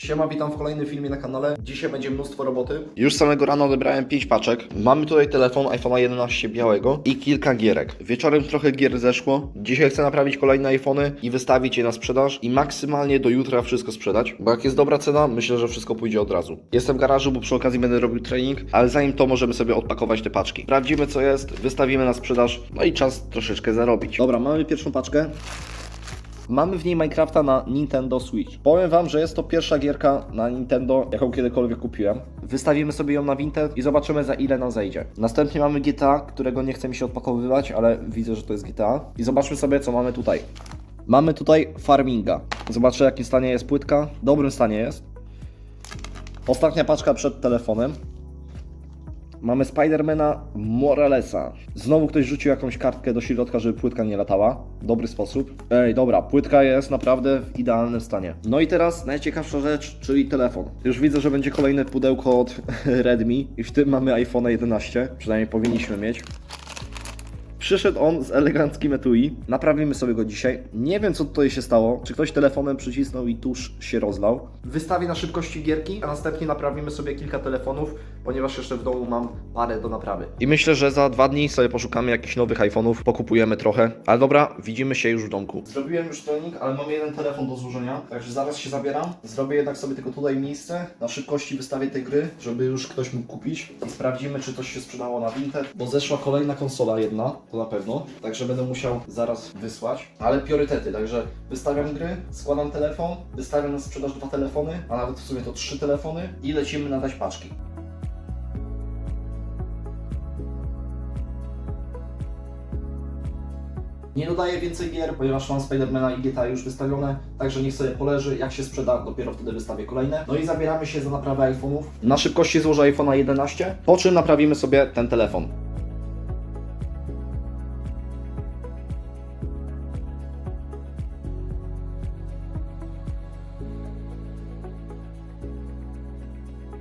Siema, witam w kolejnym filmie na kanale. Dzisiaj będzie mnóstwo roboty. Już samego rana odebrałem 5 paczek. Mamy tutaj telefon iPhone'a 11 białego i kilka gierek. Wieczorem trochę gier zeszło. Dzisiaj chcę naprawić kolejne iPhony i wystawić je na sprzedaż i maksymalnie do jutra wszystko sprzedać. Bo jak jest dobra cena, myślę, że wszystko pójdzie od razu. Jestem w garażu, bo przy okazji będę robił trening, ale zanim to możemy sobie odpakować te paczki. Sprawdzimy co jest, wystawimy na sprzedaż, no i czas troszeczkę zarobić. Dobra, mamy pierwszą paczkę. Mamy w niej Minecrafta na Nintendo Switch. Powiem Wam, że jest to pierwsza gierka na Nintendo, jaką kiedykolwiek kupiłem. Wystawimy sobie ją na Vinted i zobaczymy za ile nam zejdzie. Następnie mamy GTA, którego nie chce mi się odpakowywać, ale widzę, że to jest GTA. I zobaczmy sobie, co mamy tutaj. Mamy tutaj Farminga. Zobaczę, w jakim stanie jest płytka. W dobrym stanie jest. Ostatnia paczka przed telefonem. Mamy Spidermana Moralesa. Znowu ktoś rzucił jakąś kartkę do środka, żeby płytka nie latała. Dobry sposób. Ej, dobra, płytka jest naprawdę w idealnym stanie. No i teraz najciekawsza rzecz, czyli telefon. Już widzę, że będzie kolejne pudełko od Redmi i w tym mamy iPhone 11. Przynajmniej powinniśmy mieć. Przyszedł on z eleganckim etui. Naprawimy sobie go dzisiaj. Nie wiem, co tutaj się stało. Czy ktoś telefonem przycisnął i tuż się rozlał. Wystawię na szybkości gierki, a następnie naprawimy sobie kilka telefonów, ponieważ jeszcze w domu mam parę do naprawy. I myślę, że za dwa dni sobie poszukamy jakichś nowych iPhone'ów, pokupujemy trochę. Ale dobra, widzimy się już w domku. Zrobiłem już trening, ale mam jeden telefon do złożenia, także zaraz się zabieram. Zrobię jednak sobie tylko tutaj miejsce. Na szybkości wystawię te gry, żeby już ktoś mógł kupić. I sprawdzimy, czy coś się sprzedało na Vinted, bo zeszła kolejna konsola jedna, to na pewno. Także będę musiał zaraz wysłać. Ale priorytety, także wystawiam gry, składam telefon, wystawiam na sprzedaż dwa telefony, a nawet w sumie to trzy telefony i lecimy nadać paczki. Nie dodaję więcej gier, ponieważ mam Spidermana i GTA już wystawione, także niech sobie poleży, jak się sprzeda, dopiero wtedy wystawię kolejne. No i zabieramy się za naprawę iPhone'ów. Na szybkości złożę iPhone'a 11, po czym naprawimy sobie ten telefon.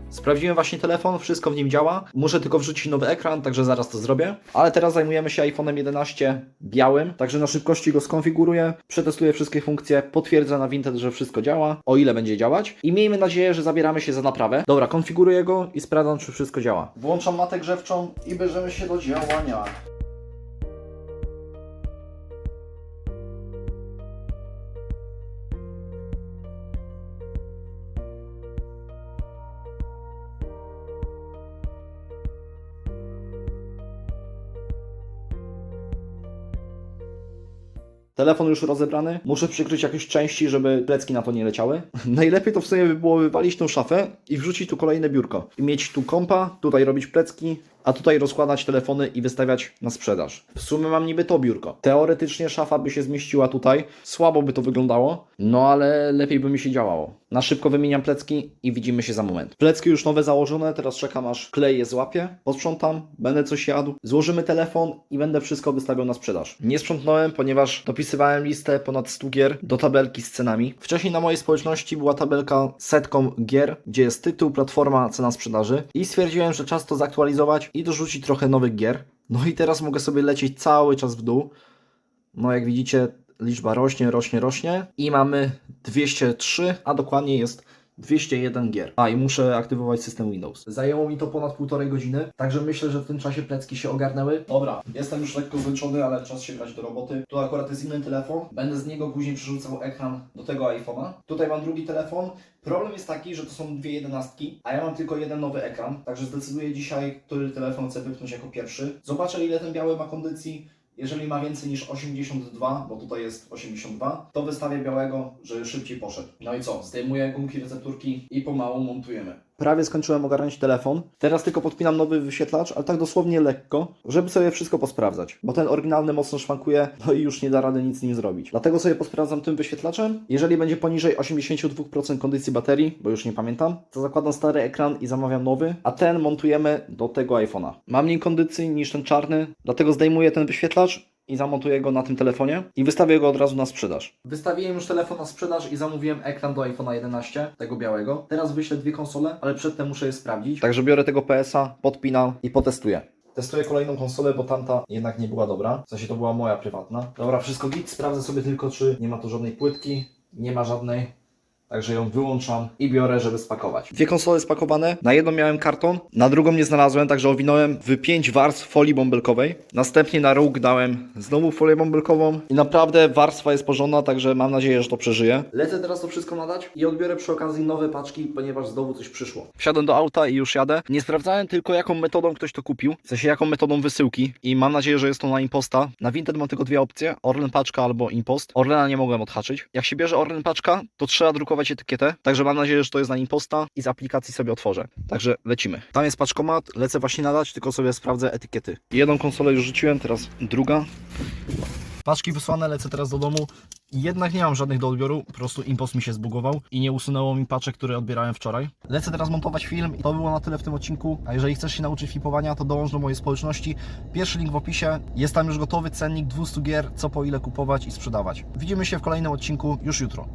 Sprawdziłem właśnie telefon, wszystko w nim działa. Muszę tylko wrzucić nowy ekran, także zaraz to zrobię. Ale teraz zajmujemy się iPhone'em 11 białym, także na szybkości go skonfiguruję, przetestuję wszystkie funkcje, potwierdzę na Vinted, że wszystko działa, o ile będzie działać. I miejmy nadzieję, że zabieramy się za naprawę. Dobra, konfiguruję go i sprawdzam, czy wszystko działa. Włączam matę grzewczą i bierzemy się do działania. Telefon już rozebrany. Muszę przykryć jakieś części, żeby plecki na to nie leciały. Najlepiej to w sumie by było wywalić tą szafę i wrzucić tu kolejne biurko. I mieć tu kompa, tutaj robić plecki, a tutaj rozkładać telefony i wystawiać na sprzedaż. W sumie mam niby to biurko. Teoretycznie szafa by się zmieściła tutaj. Słabo by to wyglądało, no ale lepiej by mi się działało. Na szybko wymieniam plecki i widzimy się za moment. Plecki już nowe założone, teraz czekam aż klej je złapie. Posprzątam, będę coś jadł. Złożymy telefon i będę wszystko wystawiał na sprzedaż. Nie sprzątnąłem, ponieważ dopisywałem listę ponad 100 gier do tabelki z cenami. Wcześniej na mojej społeczności była tabelka setką gier, gdzie jest tytuł, platforma, cena sprzedaży i stwierdziłem, że czas to zaktualizować i dorzucić trochę nowych gier. No i teraz mogę sobie lecieć cały czas w dół. No jak widzicie, liczba rośnie, rośnie, rośnie i mamy 203, a dokładnie jest 201 gier. A i muszę aktywować system Windows. Zajęło mi to ponad półtorej godziny, także myślę, że w tym czasie plecki się ogarnęły. Dobra, jestem już lekko zmęczony, ale czas się brać do roboty. Tu akurat jest inny telefon. Będę z niego później przerzucał ekran do tego iPhone'a. Tutaj mam drugi telefon. Problem jest taki, że to są dwie jedenastki, a ja mam tylko jeden nowy ekran, także zdecyduję dzisiaj, który telefon chcę wypchnąć jako pierwszy. Zobaczę ile ten biały ma kondycji. Jeżeli ma więcej niż 82, bo tutaj jest 82, to wystawię białego, żeby szybciej poszedł. No i co? Zdejmuję gumki recepturki i pomału montujemy. Prawie skończyłem ogarnąć telefon. Teraz tylko podpinam nowy wyświetlacz, ale tak dosłownie lekko, żeby sobie wszystko posprawdzać. Bo ten oryginalny mocno szwankuje, no i już nie da rady nic z nim zrobić. Dlatego sobie posprawdzam tym wyświetlaczem. Jeżeli będzie poniżej 82% kondycji baterii, bo już nie pamiętam, to zakładam stary ekran i zamawiam nowy, a ten montujemy do tego iPhone'a. Ma mniej kondycji niż ten czarny, dlatego zdejmuję ten wyświetlacz i zamontuję go na tym telefonie i wystawię go od razu na sprzedaż. Wystawiłem już telefon na sprzedaż i zamówiłem ekran do iPhone'a 11, tego białego. Teraz wyślę dwie konsole, ale przedtem muszę je sprawdzić. Także biorę tego PS-a, podpinam i potestuję. Testuję kolejną konsolę, bo tamta jednak nie była dobra. W sensie to była moja prywatna. Dobra, wszystko git. Sprawdzę sobie tylko, czy nie ma tu żadnej płytki. Nie ma żadnej. Także ją wyłączam i biorę, żeby spakować. Dwie konsole spakowane. Na jedną miałem karton, na drugą nie znalazłem, także owinąłem w pięć warstw folii bąbelkowej. Następnie na róg dałem znowu folię bąbelkową. I naprawdę warstwa jest porządna, także mam nadzieję, że to przeżyje. Lecę teraz to wszystko nadać i odbiorę przy okazji nowe paczki, ponieważ znowu coś przyszło. Wsiadłem do auta i już jadę. Nie sprawdzałem tylko jaką metodą ktoś to kupił, w sensie jaką metodą wysyłki i mam nadzieję, że jest to na imposta. Na Vinted mam tylko dwie opcje, Orlen paczka albo impost. Orlena nie mogłem odhaczyć. Jak się bierze Orlen paczka, to trzeba drukować etykietę, także mam nadzieję, że to jest na imposta i z aplikacji sobie otworzę. Także lecimy. Tam jest paczkomat, lecę właśnie nadać, tylko sobie sprawdzę etykiety. Jedną konsolę już rzuciłem, teraz druga. Paczki wysłane, lecę teraz do domu. Jednak nie mam żadnych do odbioru, po prostu impost mi się zbugował i nie usunęło mi paczek, które odbierałem wczoraj. Lecę teraz montować film i to było na tyle w tym odcinku. A jeżeli chcesz się nauczyć flipowania, to dołącz do mojej społeczności. Pierwszy link w opisie. Jest tam już gotowy cennik 200 gier, co po ile kupować i sprzedawać. Widzimy się w kolejnym odcinku już jutro.